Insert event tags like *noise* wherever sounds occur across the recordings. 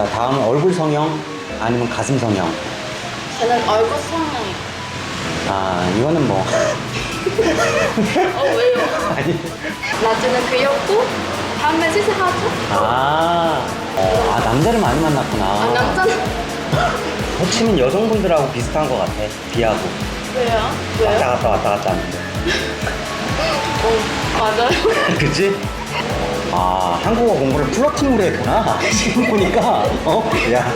자, 다음 얼굴 성형 아니면 가슴 성형. 저는 얼굴 성형이요. 아, 이거는 뭐. *laughs* 어 왜요? *laughs* 아니. 나중에 귀엽고 다음에 시술하죠? 아, 어, 아, 남자를 많이 만났구나. 아 남자는 호치민 여성분들하고 비슷한 것 같아. 비하고. 왜요? 왔다 왜요? 갔다 왔다 갔다 하는데. 어 맞아요. *laughs* 그치? 아, 한국어 공부를 플러팅으로 했구나. *laughs* 지금 보니까. 어? 야.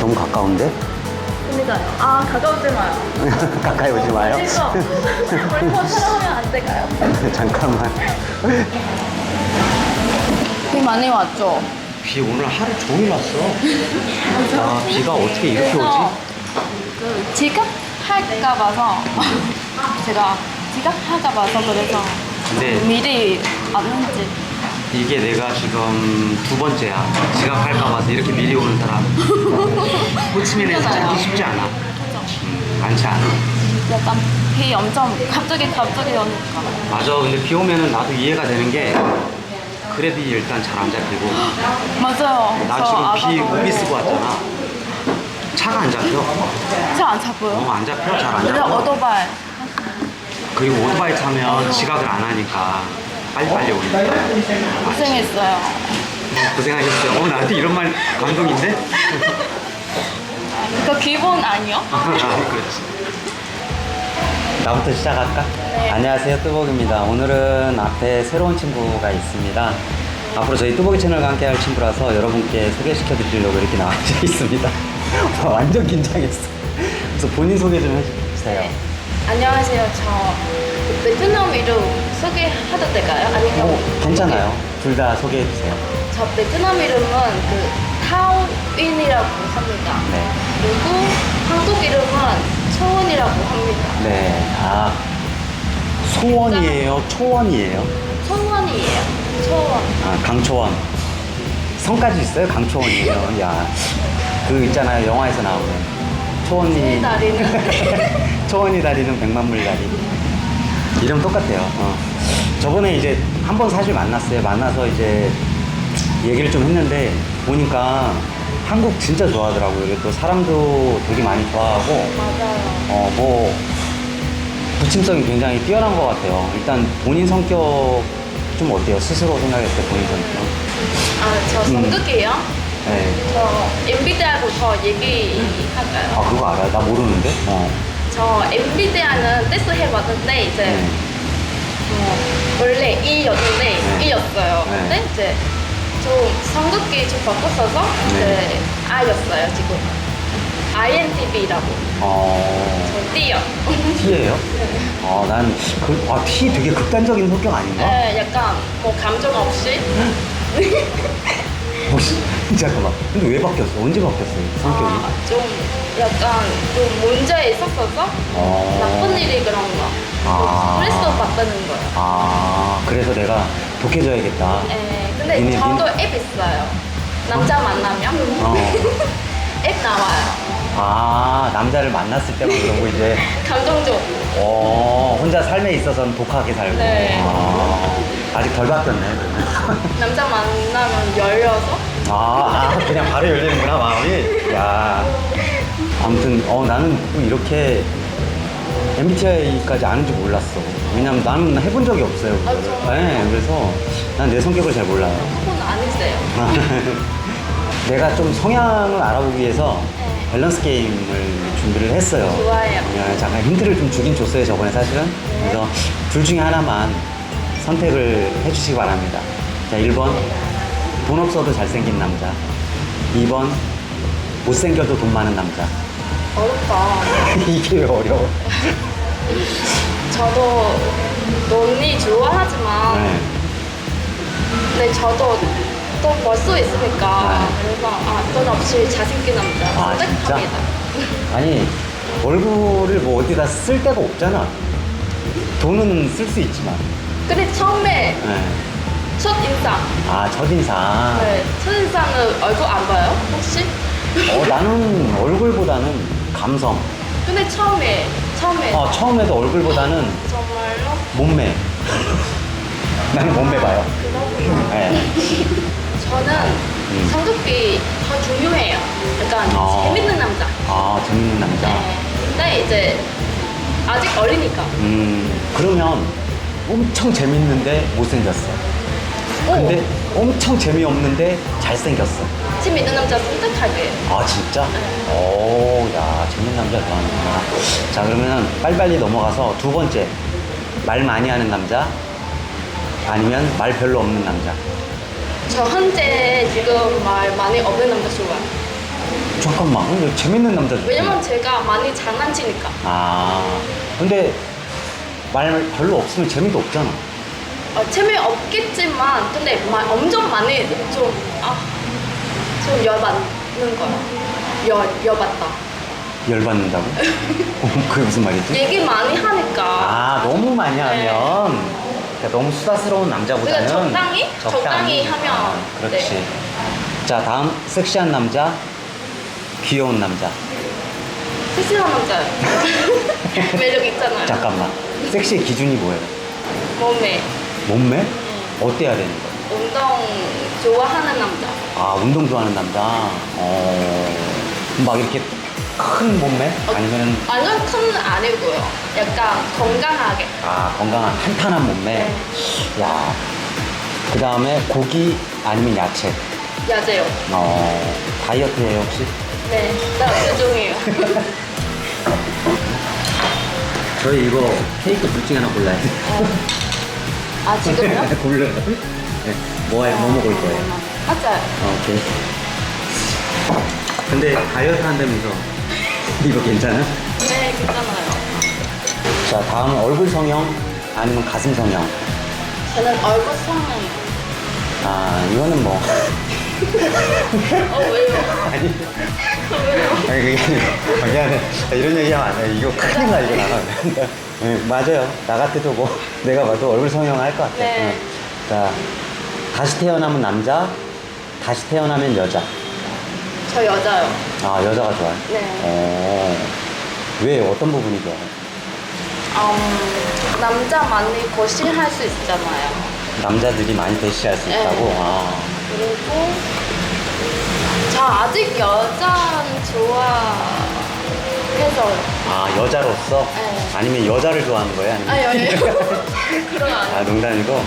너무 가까운데? 그니까요. 아 가까우지 마요. *laughs* 가까이 오지 마요. 우리 더 사랑하면 안 될까요? 잠깐만. 비 많이 왔죠? 비 오늘 하루 종일 왔어. 아, 비가 어떻게 이렇게 오지? 그 지각할까 봐서 제가 지각할까 봐서 그래서 근데 미리 왔는지 이게 내가 지금 두 번째야. 지각할까 봐서 이렇게 미리 오는 사람. 호치민에서 그러잖아요. 찾기 쉽지 않아. 음, 많지 않아. 약간 비 엄청 갑자기 갑자기 오니까 맞아. 근데 비 오면은 나도 이해가 되는 게 그래도 일단 잘 안 잡히고. *gasps* 맞아요. 나 지금 비 우비 쓰고 왔잖아. 차가 안 잡혀. 잘안 잡고요. 어, 안 잡혀. 잘 안 그래 잡혀. 오토바이 그리고 오토바이 타면 지각을 안 하니까 빨리빨리 오니까. 고생했어요. 어, 고생하셨어요. 어, 나한테 이런 말 감동인데? 그 기본 아니요? 아, *laughs* 그렇지. 나부터 시작할까? 네. 안녕하세요, 뚜벅입니다. 오늘은 앞에 새로운 친구가 있습니다. 앞으로 저희 뚜벅이 채널과 함께 할 친구라서 여러분께 소개시켜 드리려고 이렇게 나와 있습니다. *laughs* 완전 긴장했어. 그래서 본인 소개 좀 해주세요. 네. 안녕하세요. 저 베트남 이름 소개해도 될까요? 아니면 어, 괜찮아요. 둘 다 소개해 주세요. 저 베트남 이름은 그 타오윈이라고 합니다. 네. 그리고 한국 이름은 초원이라고 합니다. 네. 아, 소원이에요? 초원이에요? 초원이에요. 초원. 아, 강초원. 성까지 있어요? 강초원이에요. 야, 그 있잖아요. 영화에서 나오는 초원이. 다리는 *laughs* 초원이 다리는 백만물 다리. 이름 똑같아요. 어. 저번에 이제 한 번 사실 만났어요. 만나서 이제 얘기를 좀 했는데 보니까 한국 진짜 좋아하더라고요. 또 사람도 되게 많이 좋아하고 맞아요. 어, 뭐, 부침성이 굉장히 뛰어난 것 같아요. 일단 본인 성격 좀 어때요? 스스로 생각했을 때 본인 성격? 아, 저 음. 성격이에요? 네. 저 MBTI하고 더 얘기할까요? 아, 그거 알아요? 나 모르는데? 어. 저 MBTI는 테스트 해봤는데 이제 네. 어, 원래 E였는데 네. E였어요. 네. 근데 이제 좀 성격이 좀 바꿨어서 네. 이제 I였어요 지금. INTP라고. 어. 저 D요. T예요? 어, *laughs* 난, 그, 아, T 되게 극단적인 성격 아닌가? 네, 약간 뭐 감정 없이 *laughs* 혹시, 잠깐만. 근데 왜 바뀌었어? 언제 바뀌었어요? 성격이? 아, 좀 약간 좀 문제 있었어서 어. 나쁜 일이 그런 거. 아. 스트레스 받는 거예요. 아, 그래서 내가 독해져야겠다. 네, 근데 니네, 저도. 앱 있어요. 남자 만나면 어. *laughs* 앱 나와요. 아, 남자를 만났을 때만 그러고 이제 *laughs* 감정적. 어, 혼자 삶에 있어서는 독하게 살고. 네. 아, 아직 덜 바뀌었네. 그러면. 남자 만나면 열려서 아, 아, 그냥 바로 열리는구나, 마음이. 야. 아무튼, 어, 나는 또 이렇게 MBTI까지 아는지 몰랐어. 왜냐면 나는 해본 적이 없어요. 아, 그거를. 정말요? 네, 그래서 난 내 성격을 잘 몰라요. 그건 아니세요. *laughs* 내가 좀 성향을 알아보기 위해서 네. 밸런스 게임을 준비를 했어요. 좋아요. 어, 잠깐 힌트를 좀 주긴 줬어요, 저번에 사실은. 그래서 둘 중에 하나만 선택을 해주시기 바랍니다. 자, 1번. 돈 없어도 잘생긴 남자. 2번. 못생겨도 돈 많은 남자. 어렵다. *laughs* 이게 왜 어려워? 저도 돈이 좋아하지만 네. 근데 저도 돈벌수 있으니까 네. 그래서 아, 돈 없이 잘생긴 남자 아, 진짜? 선택합니다. *laughs* 아니, 얼굴을 뭐 어디다 쓸 데가 없잖아. 돈은 쓸 수 있지만. 근데 처음에 네. 첫 인상, 아, 첫인상. 네, 첫 인상은 얼굴 안 봐요? 혹시? 어, 나는 얼굴보다는 감성. 근데 처음에 처음에 어, 처음에도 얼굴보다는 정말로 몸매. *laughs* 나는 몸매 봐요. 그렇구나. 네. 저는 성격이 더 중요해요. 약간 어. 재밌는 남자. 아, 재밌는 남자. 네. 근데 이제 아직 어리니까. 음, 그러면 엄청 재밌는데 못생겼어. 근데 엄청 재미없는데 잘생겼어. 오, 재밌는 남자 선택할게요. 아, 진짜? 네. 오, 야, 재밌는 남자 좋아하는구나. 자, 그러면 빨리빨리 넘어가서 두 번째. 말 많이 하는 남자? 아니면 말 별로 없는 남자? 저 현재 지금 말 많이 없는 남자 좋아요. 잠깐만, 근데 재밌는 남자 좋지? 왜냐면 제가 많이 장난치니까. 아, 근데 말 별로 없으면 재미도 없잖아. 어, 재미없겠지만 근데 말 엄청 많이 좀 아, 좀 열받는 거야. 열 열받다. 열받는다고? *laughs* 어, 그게 무슨 말이지? 얘기 많이 하니까. 아, 너무 많이 하면 그러니까 너무 수다스러운 남자보다는 그러니까 적당히? 적당히 하면, 아, 그렇지. 네. 자, 다음 섹시한 남자, 귀여운 남자. 섹시한 남자 *laughs* 매력 있잖아요. 잠깐만. 섹시의 기준이 뭐예요? 몸에 몸매? 어때야 되는 거야? 운동 좋아하는 남자. 아, 운동 좋아하는 남자. 어, 막 이렇게 큰 몸매? 아니면은 완전 큰 아니고요. 약간 건강하게. 아, 건강한 탄탄한 몸매. 네. 야. 그 다음에 고기 아니면 야채. 야제요. 어, 다이어트예요 혹시? 네, 나 요즘이에요. *laughs* 저희 이거 케이크 둘 중에 하나 골라야 돼. 아 지금요? *laughs* 골라요. 네. 뭐, 해- 뭐 먹을 거예요? 맞아요. 어, 오케이. 근데 다이어트 한다면서 이거 괜찮아? 네, 괜찮아요. 자, 다음 얼굴 성형 아니면 가슴 성형. 저는 얼굴 성형이요. 아, 이거는 뭐. 어 왜요? 아니, 왜요? 아니 그게 아니고. 미안해. 이런 얘기 하면 안 돼. 이거 큰일 나, 이거 나가면. 네, 맞아요. 나 같아도 뭐, 내가 봐도 얼굴 성형 할 것 같아. 네. 응. 자, 다시 태어나면 남자, 다시 태어나면 여자. 저 여자요. 아, 여자가 좋아요? 네. 어, 왜, 어떤 부분이 좋아요? 음, 남자 많이 거실할 수 있잖아요. 남자들이 많이 대시할 수 네. 있다고? 아, 그리고 저 아직 여자는 좋아해서 아, 여자로서? 네. 아니면 여자를 좋아하는 거예요? 아니면? 아니 아니 그런 거 아. 농담이고.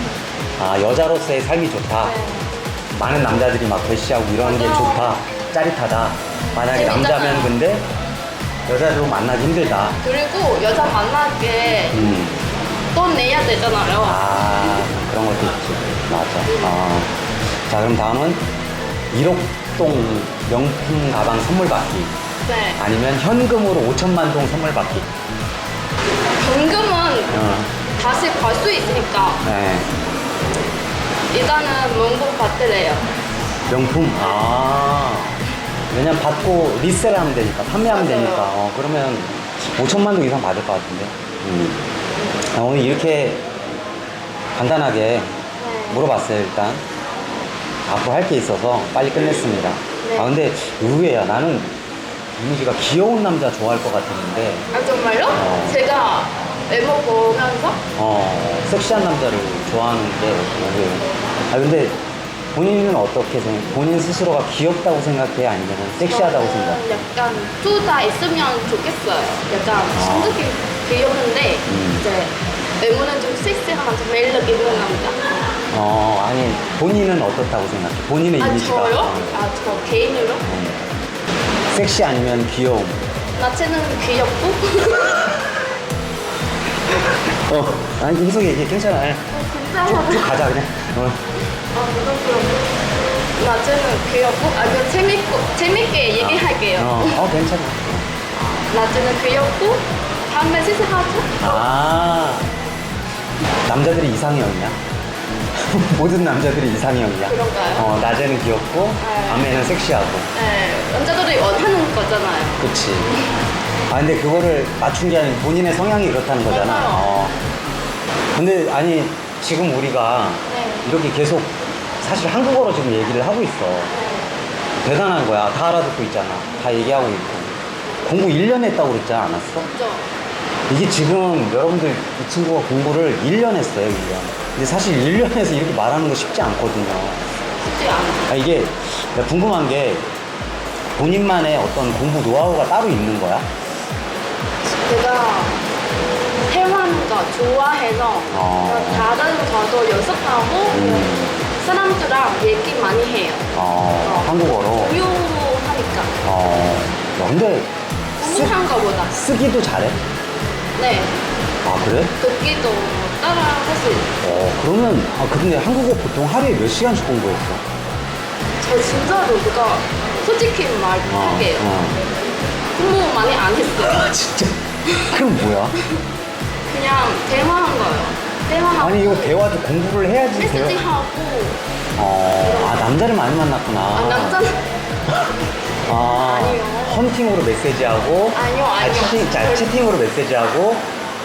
아, 여자로서의 삶이 좋다. 네. 많은 남자들이 막 대시하고 이런 게 맞아요. 좋다. 짜릿하다. 만약에 재밌잖아요. 남자면 근데 여자도 만나기 힘들다. 그리고 여자 만나게 음. 돈 내야 되잖아요. 아, 그런 것도 있지. 맞아. 아. 자, 그럼 다음은 1억동 명품 가방 선물 받기. 네. 아니면 현금으로 5천만 동 선물 받기. 현금은 어, 다시 벌수 있으니까 네. 일단은 문구 받으래요. 명품? 아. 왜냐면 받고 리셀하면 되니까, 판매하면 맞아요. 되니까. 어, 그러면 5천만 동 이상 받을 것 같은데. 음. 아, 오늘 이렇게 간단하게 네. 물어봤어요, 일단. 앞으로 할 게 있어서 빨리 끝냈습니다. 네. 아, 근데 의외야. 나는 이민 씨가 귀여운 남자 좋아할 것 같았는데, 아 정말요? 어. 제가 외모 보면서 어, 섹시한 남자를 좋아하는 게 의외예요. 아, 근데 본인은 어떻게 생각, 본인 스스로가 귀엽다고 생각해? 아니면 섹시하다고 저는 생각해? 약간 둘 다 있으면 좋겠어요. 약간 성격이 귀여운데 음. 이제 외모는 좀 섹시하면 좀 매력 있는 남자. 어, 아니, 본인은 어떻다고 생각해? 본인의 아 이미지가. 저요? 어, 아저 개인으로? 섹시 아니면 귀여움. 나체는 귀엽고 *laughs* 어, 아니, 계속 얘기해. 괜찮아. 쭉. 쭉 가자, 그냥. 어. 아 부담스럽고 나체는 귀엽고 아그 재밌고 재밌게 얘기할게요. 어, 어, 괜찮아. 나체는 귀엽고 다음에 시세하죠? 아, 남자들이 이상형이야? *laughs* 모든 남자들이 이상형이야? 그런가요? 어, 낮에는 귀엽고, 네. 밤에는 섹시하고. 네, 남자들이 원하는 거잖아요. 그치. 아, 근데 그거를 맞춘 게 아니고 본인의 성향이 그렇다는 거잖아. 맞아요. 어. 근데, 아니, 지금 우리가 네. 이렇게 계속 사실 한국어로 지금 얘기를 하고 있어. 대단한 거야. 다 알아듣고 있잖아. 다 얘기하고 있고. 공부 1년 했다고 그랬지 않았어? 그죠? 이게 지금 여러분들 이 친구가 공부를 1년 했어요, 1년. 근데 사실 1년에서 이렇게 말하는 거 쉽지 않거든요. 쉽지 않아. 아, 이게 내가 궁금한 게 본인만의 어떤 공부 노하우가 따로 있는 거야? 내가 대화하는 거 좋아해서 어. 다른 거도 연습하고 음. 사람들랑 얘기 많이 해요. 어, 한국어로. 유효하니까 어, 야, 근데 쓰, 공부한 거보다. 쓰기도 잘해? 네. 아, 그래? 듣기도 따라 할 수 있어요. 어, 그러면, 아, 근데 한국어 보통 하루에 몇 시간씩 공부했어? 저 진짜로 그거 솔직히 말할게요. 어. 공부 많이 안 했어요. 아, 진짜? 그럼 뭐야? 그냥 대화한 거예요. 대화하고 아니, 이거 대화도 공부를 해야지 메시지 대화. 하고 어, 아, 남자를 많이 만났구나. 아, 남자는 *laughs* 아, 아니요. 헌팅으로 메시지하고. 아니요, 아, 아니요. 채팅, 자, 채팅으로 메시지하고,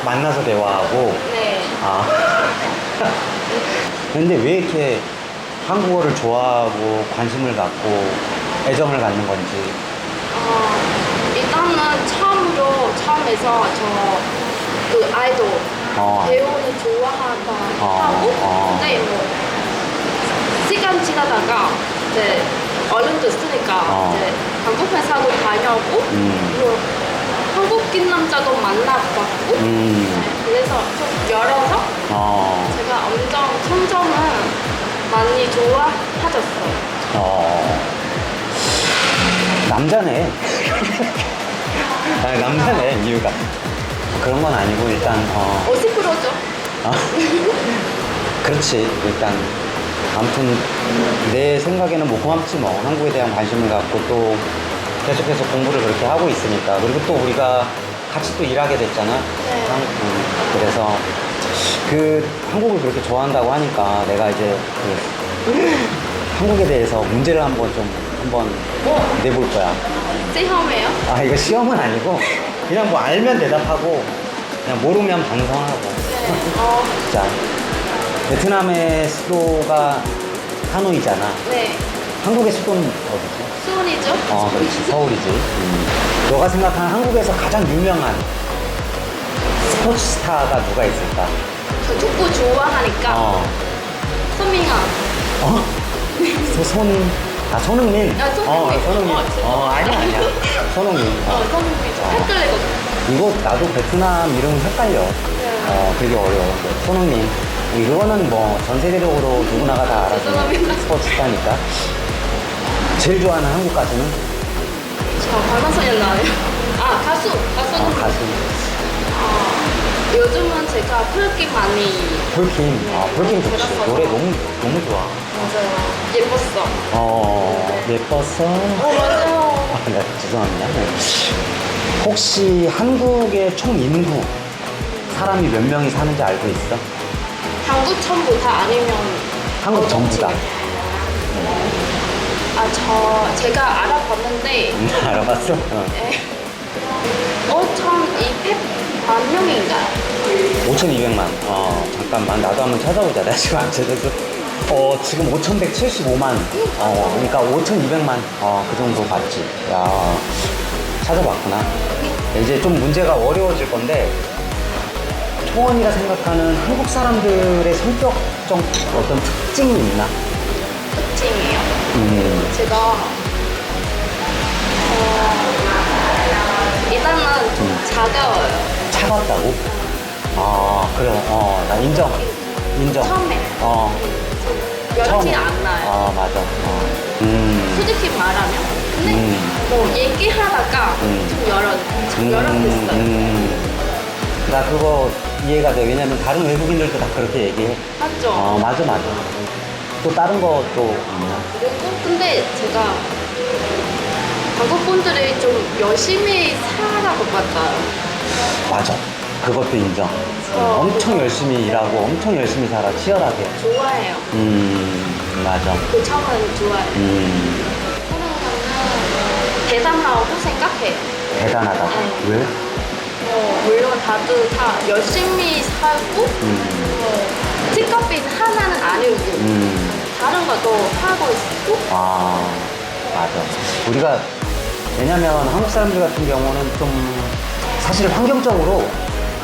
만나서 대화하고. 네. 아. 근데 왜 이렇게 한국어를 좋아하고 관심을 갖고 애정을 갖는 건지. 어, 일단은 처음으로 처음에서 저 그 아이돌 어. 배우는 좋아하다 어, 하고 어. 근데 뭐 시간 지나다가 이제 어른도 있으니까 어. 이제 한국 회사도 다녀고 음. 그리고 한국인 남자도 만나봤고 음. 네, 그래서 좀 열어서 어. 제가 엄청 점점은 많이 좋아하셨어요. 어. 남자네. 아니, 남자네, 이유가. 그런 건 아니고, 일단, 어. 50%죠? 아, 그렇지 일단 아무튼 내 생각에는 뭐 고맙지 뭐 한국에 대한 관심을 갖고 또 계속해서 공부를 그렇게 하고 있으니까 그리고 또 우리가 같이 또 일하게 됐잖아 네. 한- 음, 그래서 그 한국을 그렇게 좋아한다고 하니까 내가 이제 그 *laughs* 한국에 대해서 문제를 한번 좀 한번 뭐? 내볼 거야 시험이에요? 아 이거 시험은 아니고 그냥 뭐 알면 대답하고 그냥 모르면 반성하고 네. *laughs* 어, 자, 베트남의 수도가 하노이잖아. 네. 한국의 수도는 어디지? 수원이죠? 어, 그렇지. 서울이지. 음. 너가 생각하는 한국에서 가장 유명한 스포츠 스타가 누가 있을까? 저 축구 좋아하니까 어. 손민아 어? 소, 손, 아, 손흥민? 아, 손흥민. 어, 손흥민. 어, 어, 아니야, 아니야. 손흥민. 어, 어. 손흥민 좀 헷갈리거든요 이거 나도 베트남 이름 헷갈려. 어, 되게 어려워. 손흥민. 이거는 뭐 전 세계적으로 누구나가 다 알아주는 죄송합니다. 스포츠 스타니까. 제일 좋아하는 한국 가수는? 저 방탄소년 나와요 아 가수 가수는 어, 가수. 어, 요즘은 제가 풀기 많이 폴킴. 아, 폴킴 좋지. 들었어서. 노래 너무, 너무 좋아. 맞아요 예뻤어 어, 예뻤어. 어 맞아요 아, 네, 죄송합니다. 네. 혹시 한국의 총 인구 사람이 몇 명이 사는지 알고 있어? 한국 전부 다 아니면 한국 전부 다. 지역? 아, 저 제가 알아봤는데 음, *laughs* 알아봤어? 어. 네. 5,200만 명인가요? 5,200만. 어, 잠깐만. 나도 한번 찾아보자. 내가 지금 안 찾아서. 어, 지금 5,175만. 어, 그러니까 5,200만. 어, 그 정도 봤지. 야, 찾아봤구나. 이제 좀 문제가 어려워질 건데, 초원이가 생각하는 한국 사람들의 성격적 어떤 특징이 있나? 특징이에요. 음, 제가 어, 일단은 좀 음. 차가워요. 차갑다고? 아, 그래. 어, 나 인정. 인정. 처음에 어, 열지 처음에. 않나요? 아, 맞아. 어. 음. 솔직히 말하면. 근데 음. 뭐 얘기하다가 음. 좀 열어, 좀 열어됐어요. 음. 나 그거 이해가 돼. 왜냐면 다른 외국인들도 다 그렇게 얘기해. 맞죠? 어, 맞아, 맞아. 또 다른 것도 있나? 그리고 근데 제가 한국 분들이 좀 열심히 것 같아요. 맞아. 그것도 인정. 어. 엄청 열심히 일하고 엄청 열심히 살아. 치열하게. 좋아해요. 음, 맞아. 그 처음은 좋아해요. 음, 대단하고 생각해요. 대단하다. 네. 왜? 어, 물론 다들 다 열심히 살고 음, 어, 직업인 하나는 아니고 음. 다른 것도 하고 있고 아, 맞아. 우리가, 왜냐면 한국 사람들 같은 경우는 좀, 사실 환경적으로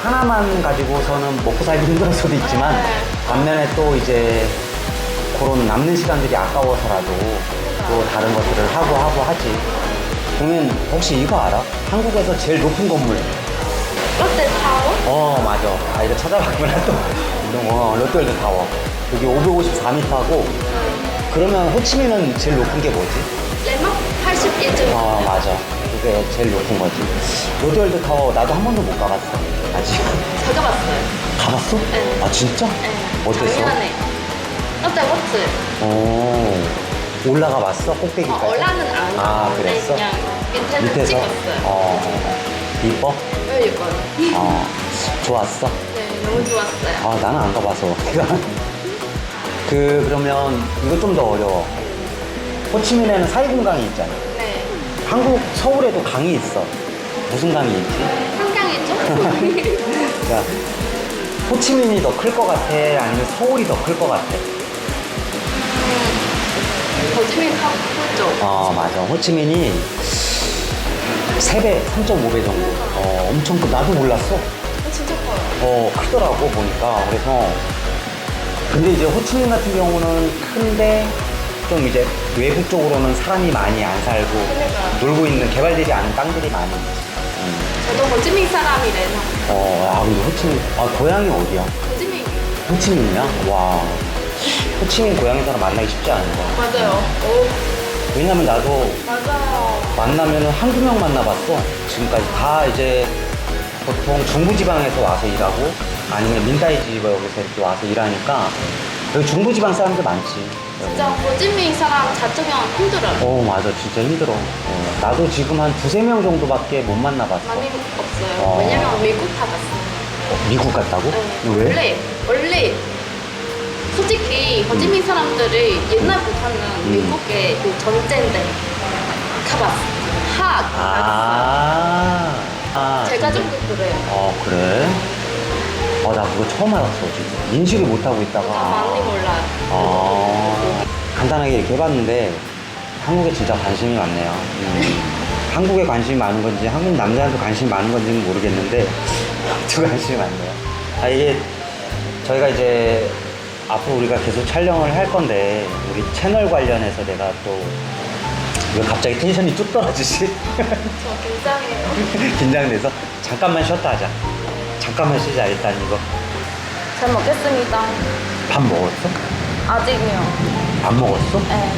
하나만 가지고서는 먹고 살기 힘들 수도 있지만 네. 반면에 또 이제 그런 남는 시간들이 아까워서라도 또 다른 것들을 하고 하고 하지. 그러면 혹시 이거 알아? 한국에서 제일 높은 건물. 롯데타워? 어 맞아. 아 이거 찾아봤구나 또. 이런 거 롯데월드 타워. 여기 554m고 그러면 호치민은 제일 높은 게 뭐지? 레막 81점. 어 맞아. 그게 제일 높은 거지. 롯데월드 타워 나도 한 번도 못 가봤어. 아직. 제가 봤어요. 가봤어? 네. 아 진짜? 네. 어땠어? 작년에. 롯데워트. 어 올라가 봤어? 꼭대기까지? 어, 올라는 안아 갔는데 그랬어? 그냥 밑에는 밑에서? 찍었어요. 어 이뻐? 왜 이거요? 어 좋았어? 네, 너무 좋았어요. 아 나는 안 가봐서 *laughs* 그 그러면 이거 좀 더 어려워 호치민에는 사이군강이 있잖아 네. 한국 서울에도 강이 있어 무슨 강이 있지? 한강이죠? *laughs* 그러니까 호치민이 더 클 것 같아 아니면 서울이 더 클 것 같아? 거짓말 하고 죠어 맞아 호치민이 3배 3.5배 정도 어 엄청 크 나도 몰랐어 어 크더라고 보니까 그래서 근데 이제 호치민 같은 경우는 큰데 좀 이제 외부 쪽으로는 사람이 많이 안 살고 그러니까요. 놀고 있는 개발되지 않은 땅들이 많이 음. 저도 거짓말 사람이래요. 어, 아, 근데 호치민, 아, 고향이 어디야? 거짓말. 호치민이야? 와. 호치민 고향 사람 만나기 쉽지 않은 거야. 맞아요. 오, 왜냐면 나도 맞아요. 만나면 한두 명 만나봤어. 지금까지 다 이제 보통 중부지방에서 와서 일하고 아니면 민다이 지역에서 이렇게 와서 일하니까 여기 중부지방 사람들 많지. 진짜 거짓말 사람 자체가 힘들어요. 어, 맞아. 진짜 힘들어. 어, 나도 지금 한 두세 명 정도밖에 못 만나봤어. 많이 없어요. 어. 왜냐면 미국 다 갔어요. 어, 미국 갔다고? 네. 왜? 원래 원래 솔직히 거짓말 사람들이 옛날부터는 음. 미국의 그 전쟁 때 가봤어. 하 가봤어. 아. 아. 제가? 좀 그래요. 어 그래? 어나 그거 처음 알았어 지금 인식을 못하고 있다가 진짜 많이 몰라요. 아 간단하게 이렇게 해봤는데 한국에 진짜 관심이 많네요 음, 한국에 관심이 많은 건지 한국 남자한테 관심이 많은 건지는 모르겠는데 두 *laughs* 관심이 많네요 아 이게 저희가 이제 앞으로 우리가 계속 촬영을 할 건데 우리 채널 관련해서 내가 또 왜 갑자기 텐션이 뚝 떨어지지? 저 긴장해요. *laughs* 긴장돼서 잠깐만 쉬었다 하자. 잠깐만 쉬자 일단 이거. 잘 먹겠습니다. 밥 먹었어? 아직이요. 밥 먹었어? 네.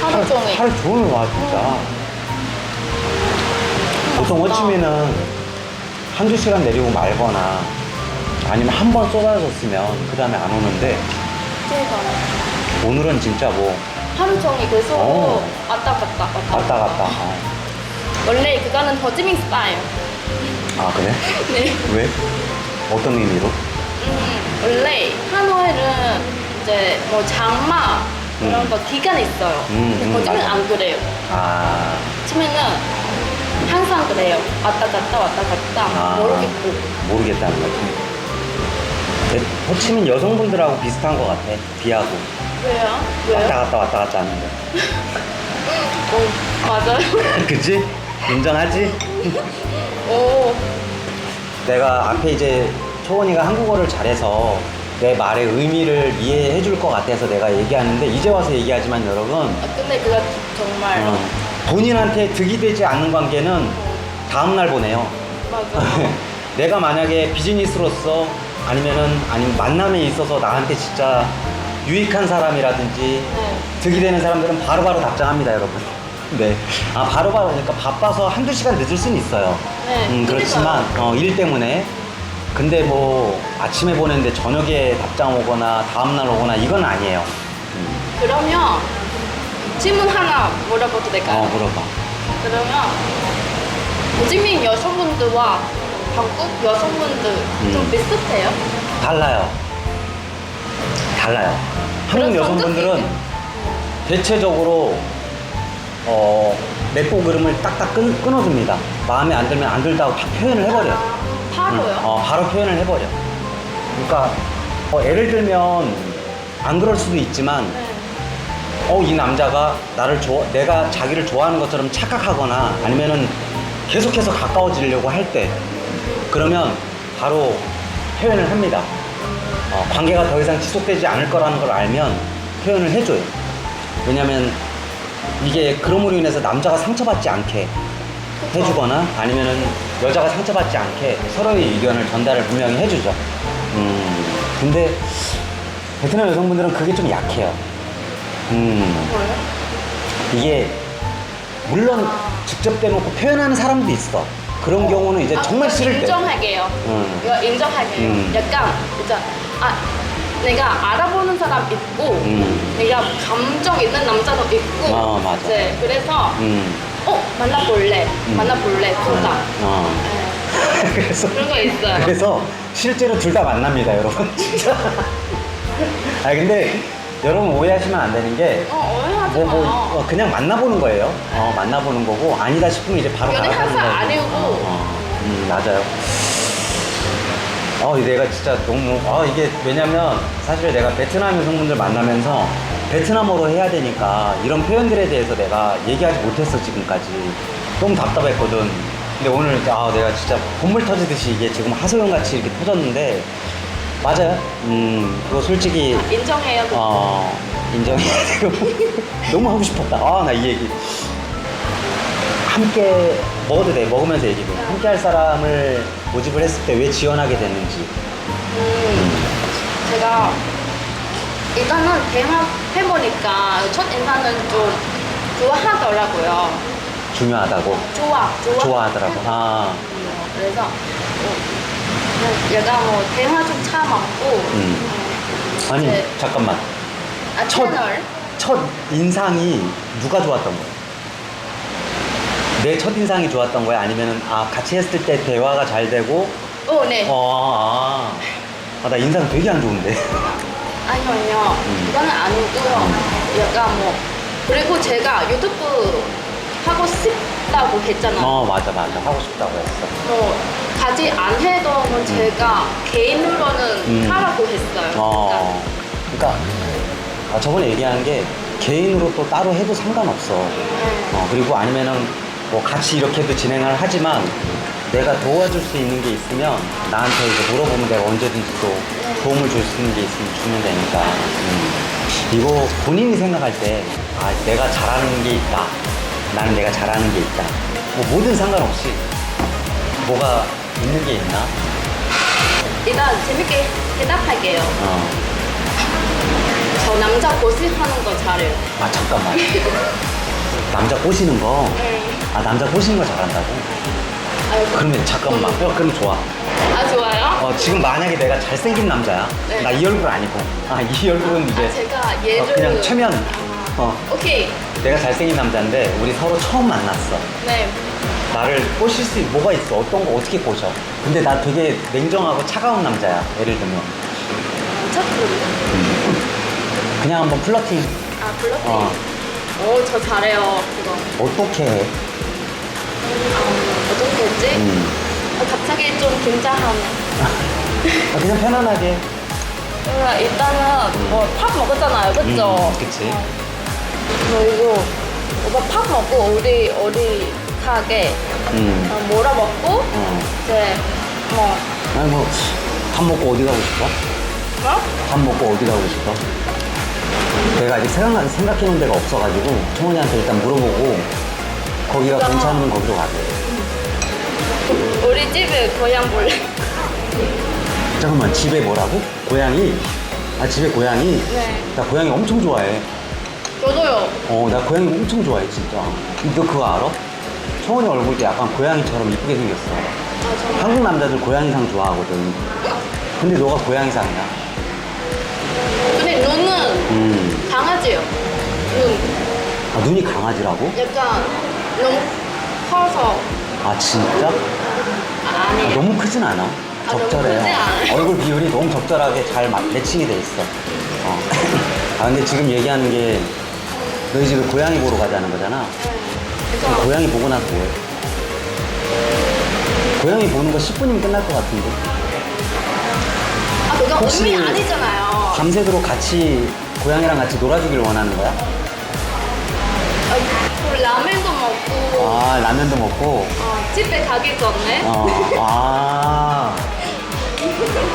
하루 종일. 하루 종일 와 진짜. 보통 맞다. 호치민은 한두 시간 내리고 말거나 아니면 한 번 쏟아졌으면 그 다음에 안 오는데 제가 오늘은 진짜 뭐 하루 종일 계속 어. 왔다 갔다 왔다 왔다 갔다. 어. 원래 그거는 더지밍 스타일. 아 그래? *laughs* 네. 왜? 어떤 의미로? 음, 원래 하노이는 이제 뭐 장마 이런 음. 거 기간 있어요. 음, 근데 음, 거짓말 맞아. 안 그래요. 아 처음에는 항상 그래요. 왔다 갔다 왔다 갔다 아. 모르겠고. 모르겠다는 거지. 대- 호치민 여성분들하고 비슷한 것 같아. 비하고. 왜요? 왜요? 왔다 갔다 왔다 갔다 하는 거. 오, 맞아요. *laughs* 그치? 인정하지? 오, 내가 앞에 이제 초원이가 한국어를 잘해서 내 말의 의미를 이해해 줄 것 같아서 내가 얘기하는데 이제 와서 얘기하지만 여러분 아, 근데 그거 정말 어, 본인한테 득이 되지 않는 관계는 다음날 보내요. 맞아요. *laughs* 내가 만약에 비즈니스로서 아니면은 아니면 만남에 있어서 나한테 진짜 유익한 사람이라든지 네. 득이 되는 사람들은 바로바로 답장합니다, 여러분. 네. 아, 바로바로 그러니까 바빠서 한두 시간 늦을 수는 있어요. 네, 음, 그렇지만, 어, 일 때문에. 근데 뭐, 아침에 보냈는데 저녁에 답장 오거나 다음날 오거나 이건 아니에요. 음. 그러면 질문 하나 물어봐도 될까요? 어, 물어봐. 그러면 호지민 여성분들과 한국 여성분들 좀 음. 비슷해요? 달라요. 달라요. 한국 그런 여성분들은 성격이 대체적으로 어, 맺고 그름을 딱딱 끊, 끊어줍니다. 마음에 안 들면 안 들다고 다 표현을 해버려. 아, 바로요? 응, 어, 바로 표현을 해버려. 그러니까 어, 예를 들면 안 그럴 수도 있지만 네. 어 이 남자가 나를 좋아 내가 자기를 좋아하는 것처럼 착각하거나 아니면은 계속해서 가까워지려고 할 때 그러면 바로 표현을 합니다. 어, 관계가 더 이상 지속되지 않을 거라는 걸 알면 표현을 해줘요. 왜냐면 이게 그럼으로 인해서 남자가 상처받지 않게 해주거나 아니면은 여자가 상처받지 않게 서로의 의견을 전달을 분명히 해주죠. 음, 근데 베트남 여성분들은 그게 좀 약해요. 음? 이게 물론 직접 대놓고 표현하는 사람도 있어. 그런 경우는 이제 아, 정말 싫을 때. 인정할게요. 음. 이거 인정할게요. 음. 약간 진짜 아 내가 알아보는 사람 있고 음. 내가 감정 있는 남자도 있고. 어, 맞아. 네, 그래서 음, 어 만나볼래, 음. 만나볼래 둘다. 어. 네. *laughs* 그래서 그런 거 있어요. 그래서 실제로 둘 다 만납니다, 여러분. 진짜. *laughs* 아 근데 여러분 오해하시면 안 되는 게 어 뭐, 뭐. 어, 그냥 만나보는 거예요. 어, 만나보는 거고, 아니다 싶으면 이제 바로 연애 나가는 항상 거고. 아니고. 어, 음, 맞아요. 어, 내가 진짜 너무, 아, 이게 왜냐면 사실 내가 베트남 여성분들 만나면서 베트남어로 해야 되니까 이런 표현들에 대해서 내가 얘기하지 못했어, 지금까지. 너무 답답했거든. 근데 오늘, 아, 내가 진짜 본물 터지듯이 이게 지금 하소연 같이 이렇게 터졌는데, 맞아요. 음, 그거 솔직히 인정해요. 어, 인정해야 되고. *laughs* 너무 하고 싶었다. 아, 나 이 얘기. 함께 먹어도 돼. 먹으면서 얘기해. 함께 할 사람을 모집을 했을 때 왜 지원하게 됐는지. 음, 제가 일단은 대학 해보니까 첫 인사는 좀 좋아하더라고요. 중요하다고. 좋아, 좋아. 좋아하더라고. 아, 그래서 뭐, 얘가 뭐 대화 좀차 맞고 음. 아니, 네. 잠깐만. 아 첫- 채널 첫 인상이 누가 좋았던 거야? 내 첫 인상이 좋았던 거야? 아니면은, 아, 같이 했을 때 대화가 잘 되고, 어, 네. 어, 아, 아, 나 인상 되게 안 좋은데. *laughs* 아니요, 아니요. 음. 그거는 아니고요. 약간 뭐 그리고 제가 유튜브 하고 싶다고 했잖아요. 어, 맞아, 맞아. 하고 싶다고 했어. 뭐 가지 안 해도 뭐 제가 개인으로는 음. 하라고 했어요. 어, 그러니까 아, 저번에 얘기한 게 개인으로 또 따로 해도 상관없어. 그러니까, 어, 그리고 아니면은 뭐 같이 이렇게도 진행을 하지만 내가 도와줄 수 있는 게 있으면 나한테 이제 물어보면 내가 언제든지 또 도움을 줄 수 있는 게 있으면 주면 되니까. 음. 이거 본인이 생각할 때, 아, 내가 잘하는 게 있다. 나는 내가 잘하는 게 있다. 뭐 뭐든 상관없이 뭐가 있는 게 있나? 일단 재밌게 대답할게요. 어. 저 남자 고집하는 거 잘해요. 아 잠깐만 남자 꼬시는 거? 네. 아 남자 꼬시는 거 잘한다고? 아유, 그러면 잠깐만 어, 그럼 좋아 아 좋아요? 어, 지금 만약에 내가 잘생긴 남자야 네. 나 이 얼굴 아니고 아 이 얼굴은 이제 아, 제가 어, 예를 그냥 최면 어, 오케이. 내가 잘생긴 남자인데 우리 서로 처음 만났어 네. 나를 꼬실 수 있, 뭐가 있어 어떤 거 어떻게 꼬셔 근데 나 되게 냉정하고 차가운 남자야 예를 들면 첫 분. 그냥 한번 플러팅 아 블러팅. 어. 오, 저 잘해요. 그거. 어떻게 해? 아, 어떻게 했지? 음. 아, 갑자기 좀 긴장하네. 아, 그냥 편안하게 그러니까 일단은 뭐밥 먹었잖아요, 그쵸? 음, 그치. 그리고 오빠 밥 먹고 우리 가게 음. 어, 뭐라 먹고 어. 이제 뭐 아니 뭐밥 먹고 어디 가고 싶어? 뭐? 밥 먹고 어디 가고 싶어? 내가 아직 생각, 생각해놓은 데가 없어가지고 청원이한테 일단 물어보고 거기가 진짜? 괜찮으면 거기로 가게 우리 집에 고향 볼래? 잠깐만 집에 뭐라고? 고양이? 아 집에 고양이? 네. 나 고양이 엄청 좋아해 저도요. 어 나 고양이 엄청 좋아해 진짜 너 그거 알아? 청원이 얼굴도 약간 고양이처럼 이쁘게 생겼어 아. 한국 남자들 고양이상 좋아하거든 근데 너가 고양이상이야 근데 눈은 음. 강아지요. 눈. 아 눈이 강아지라고? 약간 너무 커서 아 진짜? 아, 아. 너무 크진 않아. 너무 적절해요. 크지 않아요? 얼굴 비율이 너무 적절하게 잘 마- 매칭이 돼 있어. 어. *laughs* 아 근데 지금 얘기하는 게 너희 집에 고양이 보러 가자는 거잖아. 네. 그래서 고양이 보고 나서 뭐해? 고양이 보는 거 10분이면 끝날 것 같은데. 아 그거 혹시- 의미 아니잖아요. 밤새도록 같이 고양이랑 같이 놀아주길 원하는 거야? 라면도 먹고 아 라면도 먹고 어, 집에 가기 전에 어, 아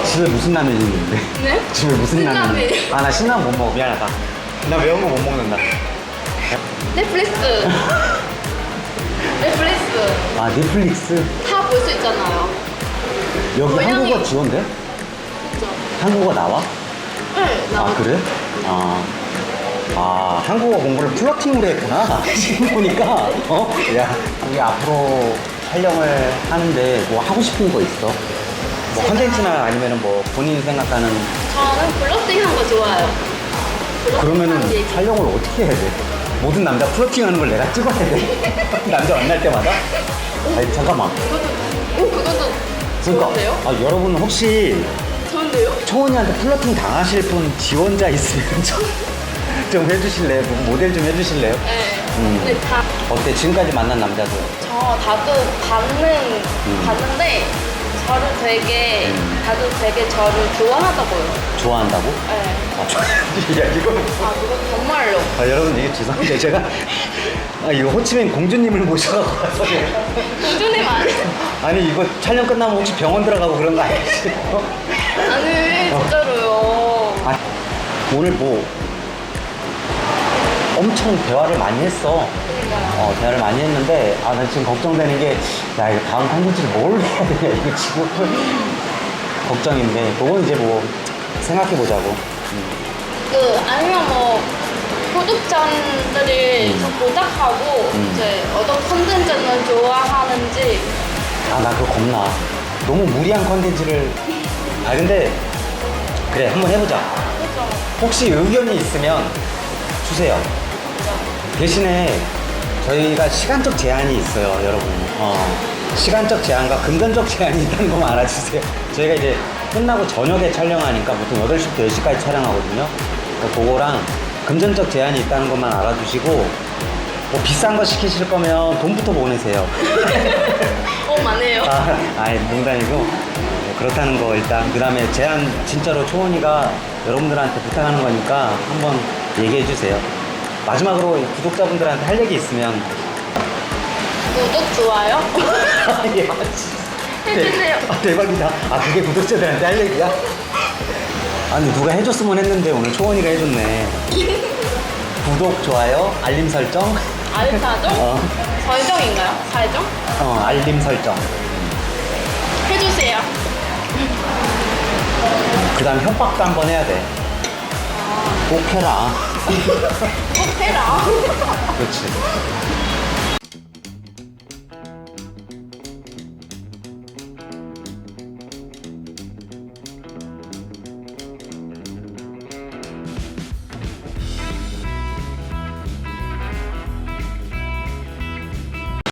집에 무슨 라면이 있는데? 네? 집에 무슨 라면? 신라면. 아 나 신라면 못 먹어 미안하다 나 매운 거 못 먹는다 넷플릭스 *laughs* 넷플릭스 아 넷플릭스 다 볼 수 있잖아요 여기 원영이- 한국어 지원돼? 그죠? 한국어 나와? 네 나. 아 그래? 아, 아 한국어 공부를 플러팅으로 했구나 *laughs* 지금 보니까 어? 야 우리 앞으로 촬영을 하는데 뭐 하고 싶은 거 있어? 뭐 컨텐츠나 아니면은 뭐 본인이 생각하는 저는 플러팅한 거 좋아요 그러면은 플러팅한 얘기. 촬영을 어떻게 해야 돼? 모든 남자 플러팅하는 걸 내가 찍어야 돼? *laughs* 남자 만날 때마다? 아니 잠깐만 오 그것도 그러니까 좋은데요? 아, 여러분 혹시 좋은데요? 초원이한테 플러팅 당하실 분 지원자 있으면 좀, *laughs* 좀 해주실래요? 뭐 모델 좀 해주실래요? 네 음. 근데 다 어때? 지금까지 만난 남자들 저 다들 받는 받는데 저를 되게 음. 다들 되게 저를 좋아하더라고요. 좋아한다고? 네. 아. 야, 이거. 아 그거 정말로. 아, 여러분, 이게 죄송한데, 제가. *laughs* 아, 이거 호치민 공주님을 모셔갖고 와서. 제가- 공주님 아니 아니, 이거 촬영 끝나면 혹시 병원 들어가고 그런 거 아니시죠? 아니 어. 진짜로요. 아, 오늘 뭐. 엄청 대화를 많이 했어. 어, 대화를 많이 했는데, 아, 나 지금 걱정되는 게, 야, 이거 다음 컨텐츠를 뭘 해야 되냐, 이거 지금. *laughs* 걱정인데, 그건 이제 뭐, 생각해보자고. 음. 그 아니면 뭐 구독자들이 음. 좀 부탁하고 음. 이제 어떤 컨텐츠는 좋아하는지 아, 나 그거 겁나. 너무 무리한 컨텐츠를. 아, 근데, 그래, 한번 해보자. 그죠? 혹시 의견이 있으면 주세요. 대신에 저희가 시간적 제한이 있어요, 여러분. 어, 시간적 제한과 금전적 제한이 있다는 것만 알아주세요. 저희가 이제 끝나고 저녁에 촬영하니까 보통 8시부터 10시까지 촬영하거든요. 그러니까 그거랑 금전적 제한이 있다는 것만 알아주시고, 뭐 비싼 거 시키실 거면 돈부터 보내세요. *laughs* 어 많네요. 아, 아니, 농담이고. 네, 그렇다는 거 일단. 그 다음에 제안 진짜로 초원이가 여러분들한테 부탁하는 거니까 한번 얘기해 주세요. 마지막으로 이 구독자분들한테 할 얘기 있으면. 구독 좋아요. *laughs* 예. 해주세요. 아, 대박이다. 아, 그게 구독자들한테 할 얘기야? 아니, 누가 해줬으면 했는데 오늘 초원이가 해줬네. 구독, 좋아요, 알림 설정. 알파죠? 어, 설정인가요? 설정? 어, 알림 설정. 해주세요. 그 다음 협박도 한번 해야 돼. 꼭 해라. 꼭 *laughs* 해라. 그렇지.